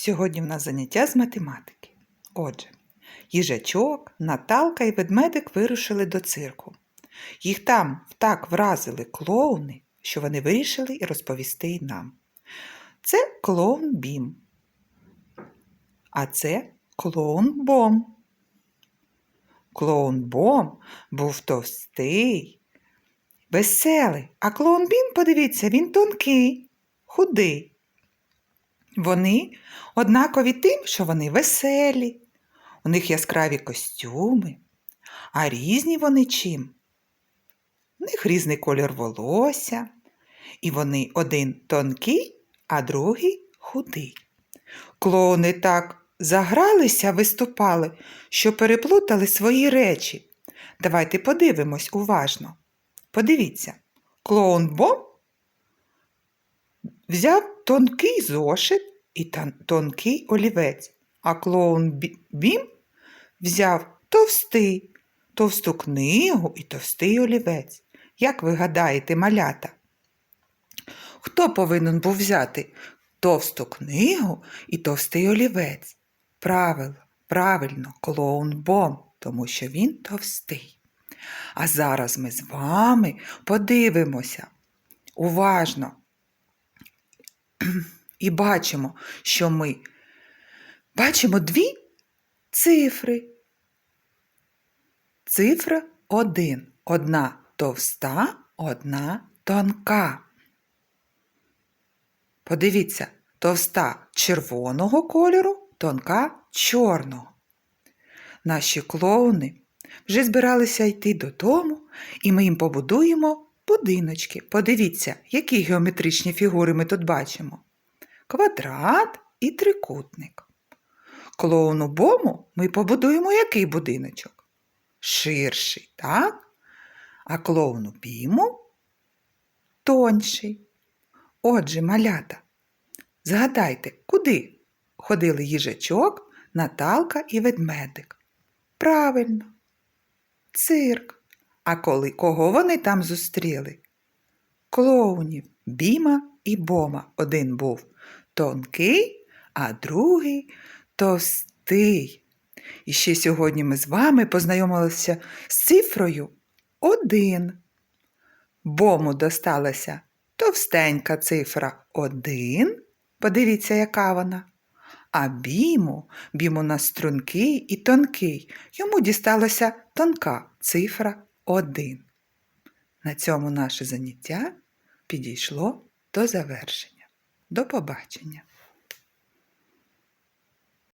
Сьогодні в нас заняття з математики. Отже, їжачок, Наталка і ведмедик вирушили до цирку. Їх там так вразили клоуни, що вони вирішили і розповісти й нам. Це клоун Бім. А це клоун Бом. Клоун Бом був товстий, веселий, а клоун Бім, подивіться, він тонкий, худий. Вони однакові тим, що вони веселі, у них яскраві костюми, а різні вони чим? У них різний колір волосся, і вони один тонкий, а другий худий. Клоуни так загралися, виступали, що переплутали свої речі. Давайте подивимось уважно. Подивіться, клоун Бом взяв тонкий зошит і тонкий олівець, а клоун Бім взяв товстий, товсту книгу і товстий олівець. Як ви гадаєте, малята? Хто повинен був взяти товсту книгу і товстий олівець? Правило, правильно, клоун Бом, тому що він товстий. А зараз ми з вами подивимося уважно і бачимо, що ми бачимо дві цифри. Цифра один. Одна товста, одна тонка. Подивіться, товста червоного кольору, тонка чорного. Наші клоуни вже збиралися йти додому, і ми їм побудуємо будиночки. Подивіться, які геометричні фігури ми тут бачимо. Квадрат і трикутник. Клоуну Бому ми побудуємо який будиночок? Ширший, так? А клоуну Біму тонший. Отже, малята, згадайте, куди ходили їжачок, Наталка і ведмедик? Правильно, цирк. А коли кого вони там зустріли? Клоунів Біма і Бома. Один був тонкий, а другий товстий. І ще сьогодні ми з вами познайомилися з цифрою один. Бому досталася товстенька цифра один. Подивіться, яка вона. А біму, біму на стрункий і тонкий. Йому дісталася тонка цифра один. На цьому наше заняття підійшло до завершення. До побачення!